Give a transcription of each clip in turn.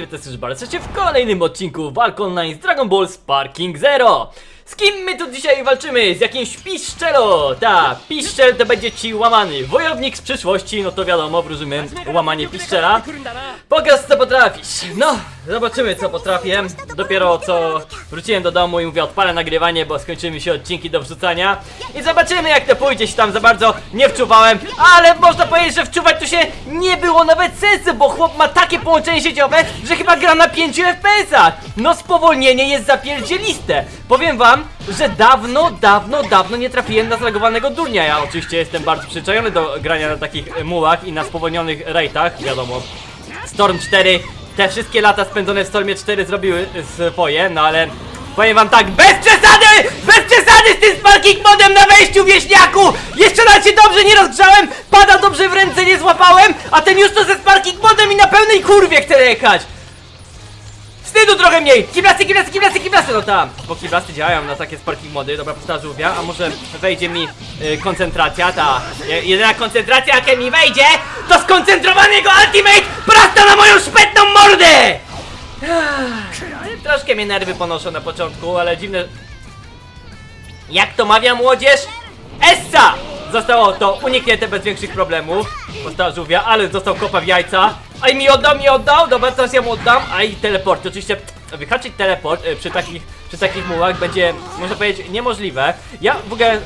witam też bardzo serdecznie w kolejnym odcinku Walk Online z Dragon Ball Sparking Zero. Z kim my tu dzisiaj walczymy? Z jakimś piszczelo! Ta, piszczel to będzie ci łamany wojownik z przyszłości, no to wiadomo, wróżymy łamanie piszczela. Pokaż co potrafisz. No, zobaczymy co potrafię. Dopiero co wróciłem do domu i mówię odpalę nagrywanie, bo skończyły mi się odcinki do wrzucania. I zobaczymy jak to pójdzie, się tam za bardzo nie wczuwałem. Ale można powiedzieć, że wczuwać tu się nie było nawet sensu, bo chłop ma takie połączenie sieciowe, że chyba gra na 5 FPS-ach. No spowolnienie jest zapierdzieliste. Powiem wam, że dawno, dawno, dawno nie trafiłem na zlagowanego durnia. Ja oczywiście jestem bardzo przyzwyczajony do grania na takich mułach i na spowolnionych rate'ach, wiadomo. Storm 4, te wszystkie lata spędzone w Stormie 4 zrobiły swoje, no ale powiem wam tak, bez przesady! Bez przesady z tym sparking modem na wejściu wieśniaku! Jeszcze nawet się dobrze nie rozgrzałem, pada dobrze w ręce nie złapałem, a ten już to ze sparking modem i na pełnej kurwie chce jechać! Wstydu trochę mniej! Kiblasy, kiblasy, kiblasy, kiblasy! No tam, bo kiblasy działają na takie sparking mody, dobra powtarzam żółwia, a może wejdzie mi y, koncentracja, ta je- jedyna koncentracja jaka mi wejdzie, to skoncentrowany jego ultimate prosto na moją szpetną mordę! Troszkę mnie nerwy ponoszą na początku, ale dziwne... Jak to mawia młodzież? Essa! Zostało to uniknięte bez większych problemów. Postała żółwia, ale został kopa w jajca. A i mi oddał, mi oddał, dobra, teraz ja mu oddam. A teleport, oczywiście wyhaczyć teleport y, przy takich, przy takich mułach będzie, można powiedzieć, niemożliwe. Ja w ogóle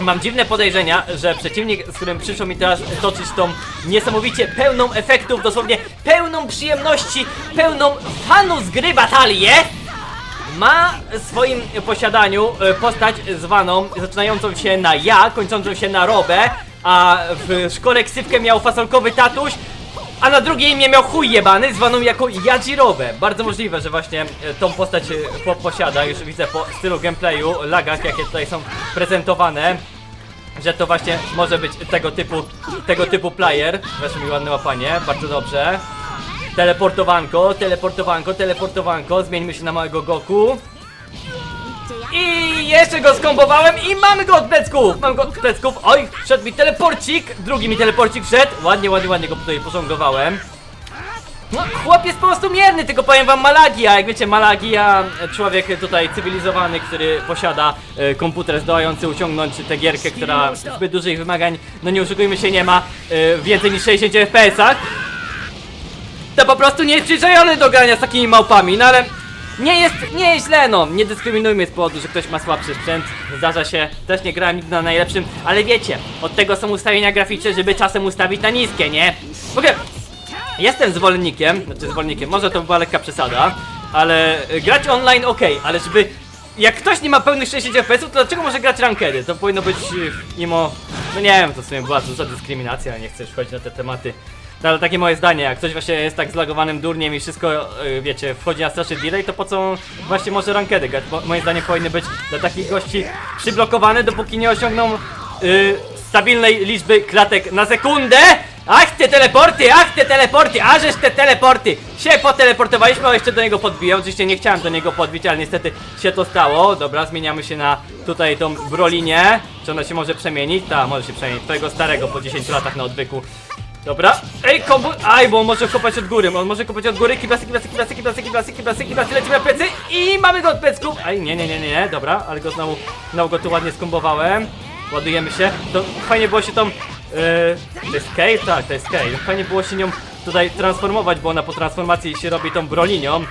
Mam dziwne podejrzenia, że przeciwnik, z którym przyszło mi teraz toczyć tą niesamowicie pełną efektów, dosłownie pełną przyjemności, pełną fanu z gry batalię, ma w swoim posiadaniu e, postać zwaną, zaczynającą się na ja, kończącą się na robę, a w szkole ksywkę miał fasolkowy tatuś, a na drugie imię miał chuj jebany, zwaną jako Yajirobe. Bardzo możliwe, że właśnie e, tą postać e, chłop posiada, już widzę po stylu gameplayu, lagach jakie tutaj są prezentowane. Że to właśnie może być tego typu, tego typu player. Weszło mi ładne łapanie, bardzo dobrze. Teleportowanko, teleportowanko, teleportowanko. Zmieńmy się na małego Goku. I jeszcze go skombowałem i mamy go od plecków! Mam go od plecków. Oj, wszedł mi teleporcik, drugi mi teleporcik wszedł. Ładnie, ładnie, ładnie go tutaj pożonglowałem. No, chłop jest po prostu mierny, tylko powiem wam Malagia, jak wiecie Malagia, człowiek tutaj cywilizowany, który posiada e, komputer zdołający uciągnąć tę gierkę, która zbyt dużych wymagań, no nie oszukujmy się, nie ma e, więcej niż 60 FPS-ach. To po prostu nie jest przyzwyczajony do grania z takimi małpami, no ale nie jest, nie jest źle no, nie dyskryminujmy z powodu, że ktoś ma słabszy sprzęt, zdarza się, też nie grałem nigdy na najlepszym, ale wiecie, od tego są ustawienia graficzne, żeby czasem ustawić na niskie, nie? W ogóle, Jestem zwolennikiem, znaczy zwolennikiem, może to była lekka przesada, ale y, grać online ok, ale żeby. Jak ktoś nie ma pełnych 60 FPS, to dlaczego może grać rankedy? To powinno być y, mimo. No nie wiem, to w sumie była duża dyskryminacja, nie chcę już wchodzić na te tematy. No, ale takie moje zdanie, jak ktoś właśnie jest tak zlagowanym durniem i wszystko, y, wiecie, wchodzi na straszny delay, to po co właśnie może rankedy grać? Bo moim powinny być dla takich gości przyblokowane, dopóki nie osiągną y, stabilnej liczby klatek na sekundę! Ach te teleporty, ach te teleporty, ażeż te teleporty! Się poteleportowaliśmy, a jeszcze do niego podbiję. Oczywiście nie chciałem do niego podbić, ale niestety się to stało. Dobra, zmieniamy się na tutaj tą brolinię. Czy ona się może przemienić? Ta, może się przemienić. Twojego starego po 10 latach na odwyku. Dobra, ej kombu... Aj, bo on może kopać od góry, on może kopać od góry, kiblasy, kiblasy, kiblasy, kiblasy, kiblasy, kiblasy, kiblasy, lecimy na plecy i mamy go od plecków! Aj, nie, nie, nie, nie, nie, dobra, ale go znowu, znowu go tu ładnie skombowałem. Ładujemy się, to fajnie było się tą... Yy, to jest Kale? Tak, to jest Kale. Fajnie było się nią tutaj transformować, bo ona po transformacji się robi tą brolinią.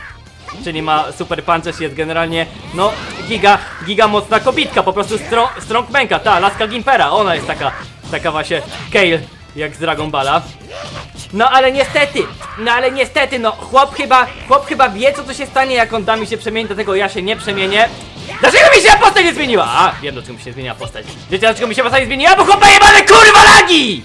Czyli ma super pancerz, jest generalnie, no, giga, giga mocna kobitka, po prostu strong, strongmanka, ta, laska Gimpera, ona jest taka, taka właśnie Kale, jak z Dragon Balla. No ale niestety, no ale niestety, no chłop chyba, chłop chyba wie co tu się stanie jak on da mi się przemienić, dlatego ja się nie przemienię. Dlaczego mi się postać nie zmieniła? A, wiem dlaczego mi się zmieniła postać. Wiecie dlaczego mi się postać nie zmieniła? Bo chłopa jebane kurwa lagi!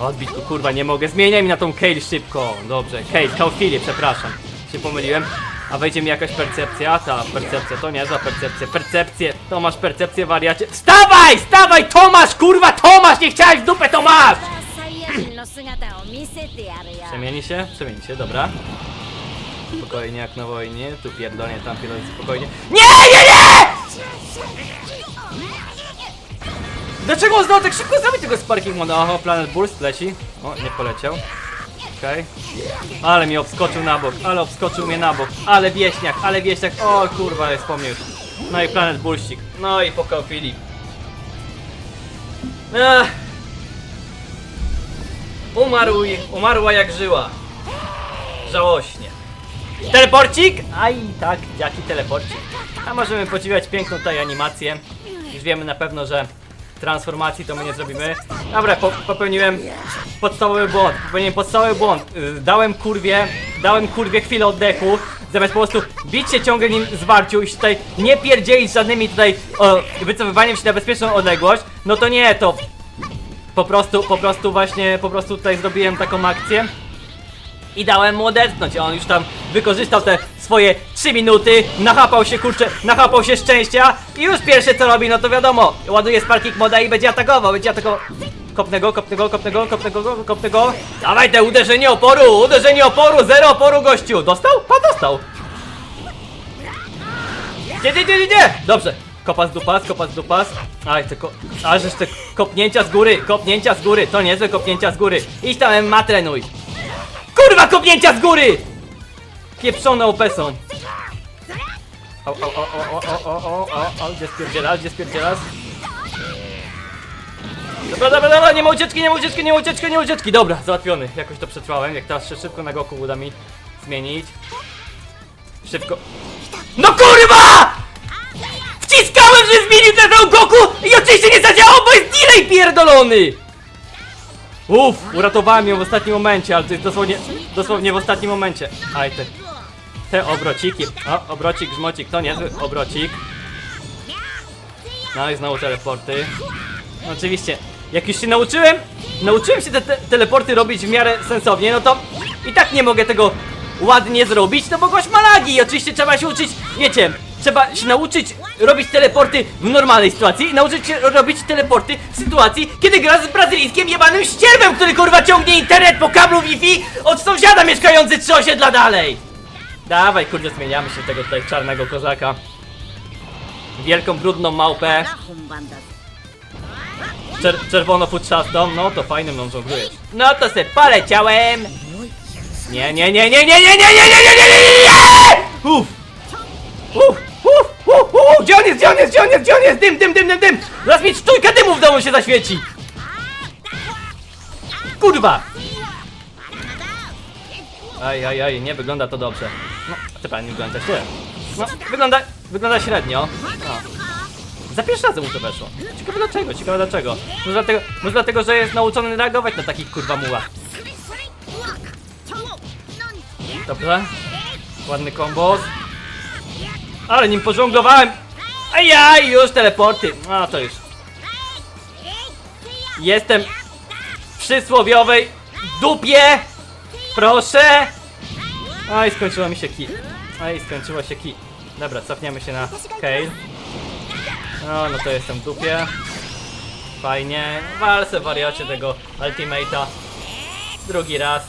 Odbić go kurwa nie mogę, zmieniaj mi na tą Kale szybko. Dobrze, Kale, Kaufilię, przepraszam. Się pomyliłem. A wejdzie mi jakaś percepcja, ta percepcja, to niezła percepcja, percepcję, Tomasz, percepcję wariacie. Wstawaj, stawaj, Tomasz, kurwa, Tomasz, nie chciałeś w dupę, Tomasz! Przemieni się, przemieni się, dobra. Spokojnie jak na wojnie, tu pierdolnie, tam pierdolnie, spokojnie. Nie, nie, nie! Dlaczego on znowu tak szybko zrobił tego Sparking Moda? Oho, Planet Burst leci. O, nie poleciał. Okej. Ale mi obskoczył na bok, ale obskoczył mnie na bok. Ale wieśniak, ale wieśniak. O kurwa, jest po. No i Planet Bullścik. No i pokał Filip. Ech. Umarł, i- umarła jak żyła. Żałośnie. Teleporcik? Aj, tak, jaki teleporcik. A możemy podziwiać piękną tutaj animację. Już wiemy na pewno, że transformacji to my nie zrobimy. Dobra, po, popełniłem podstawowy błąd. Popełniłem podstawowy błąd. Y, Dałem kurwie, dałem kurwie chwilę oddechu. Zamiast po prostu bić się ciągle nim zwarciu i się tutaj nie pierdzielić żadnymi tutaj o, wycofywaniem się na bezpieczną odległość, no to nie, to po prostu, po prostu właśnie, po prostu tutaj zrobiłem taką akcję i dałem mu odetchnąć, a on już tam wykorzystał te swoje 3 minuty, nachapał się kurczę, nachapał się szczęścia i już pierwsze co robi, no to wiadomo, ładuje sparking moda i będzie atakował, będzie atakował. Kopnę go, kopnę go, kopnę go, kopnę go, kopnę go. Dawaj te uderzenie oporu, uderzenie oporu, zero oporu gościu. Dostał? Pa, dostał. Gdzie, gdzie, gdzie, gdzie? Dobrze. Kopas dupas, kopas dupas. Aj, te ko... A, te kopnięcia z góry, kopnięcia z góry, to niezłe kopnięcia z góry. Idź tam, ma trenuj. Kurwa, kopnięcia z góry! Pieprzone opesą. O, o, o, o, o, o, o, o, o, gdzie spierdzielasz, gdzie spierdzielasz? Dobra, dobra, dobra, nie ma ucieczki, nie ma ucieczki, nie ma ucieczki, nie ma ucieczki. Dobra, załatwiony. Jakoś to przetrwałem. Jak teraz szybko na Goku uda mi zmienić. Szybko. No kurwa! Wciskałem, że zmienił ten Goku i oczywiście nie zadziałał, bo jest delay pierdolony! Uff, uratowałem ją w ostatnim momencie, ale to jest dosłownie, dosłownie w ostatnim momencie. Aj te obrociki. O, obrocik, grzmocik, to niezły obrocik. No i znowu teleporty. No Oczywiście, jak już się nauczyłem, nauczyłem się te, te teleporty robić w miarę sensownie, no to i tak nie mogę tego ładnie zrobić, no bo gość ma lagi oczywiście trzeba się uczyć, wiecie, trzeba się nauczyć robić teleporty w normalnej sytuacji i nauczyć się robić teleporty w sytuacji, kiedy gra z brazylijskim jebanym ścierwem, który kurwa ciągnie internet po kablu Wi-Fi od sąsiada mieszkający trzy osiedla dalej. Dawaj, kurde, zmieniamy się tego tutaj czarnego korzaka. Wielką, brudną małpę. Czer czerwono futrzastą, no to fajnym mną żonglujesz. No to se poleciałem! Nie, nie, nie, nie, nie, nie, nie, nie, nie, nie, nie, nie, nie, nie, Uff! Uff! Uff! Uff! Gdzie on jest, gdzie on jest, gdzie on jest, gdzie on jest? Dym, dym, dym, dym, dym! Zaraz mi sztukę dymu w domu się zaświeci! Kurwa! Aj, aj, aj, nie wygląda to dobrze. No, chyba wygląda źle. No, wygląda, wygląda średnio. No. Za pierwszy razem mu to weszło. Ciekawe dlaczego, ciekawe dlaczego. Może dlatego, może dlatego, że jest nauczony reagować na takich kurwa mułach. Dobrze. Ładny kombos. Ale nim pożonglowałem. Ajaj, już teleporty. A to już. Jestem w przysłowiowej dupie. Proszę. Aj, skończyła mi się ki. Aj, skończyła się ki. Dobra, cofniemy się na Kale. No, no to jestem w dupie. Fajnie. Walsę wariacie tego Ultimate'a. Drugi raz.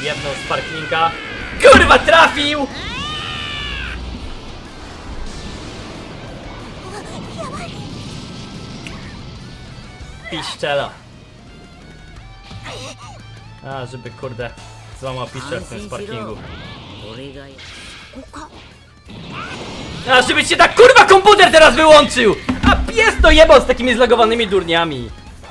Jedną Sparklinga. Kurwa, trafił! Piszczela. A, żeby kurde złamał piszczel w tym Sparkingu. A żeby się tak kurwa komputer teraz wyłączył! A pies to jebał z takimi zlagowanymi durniami.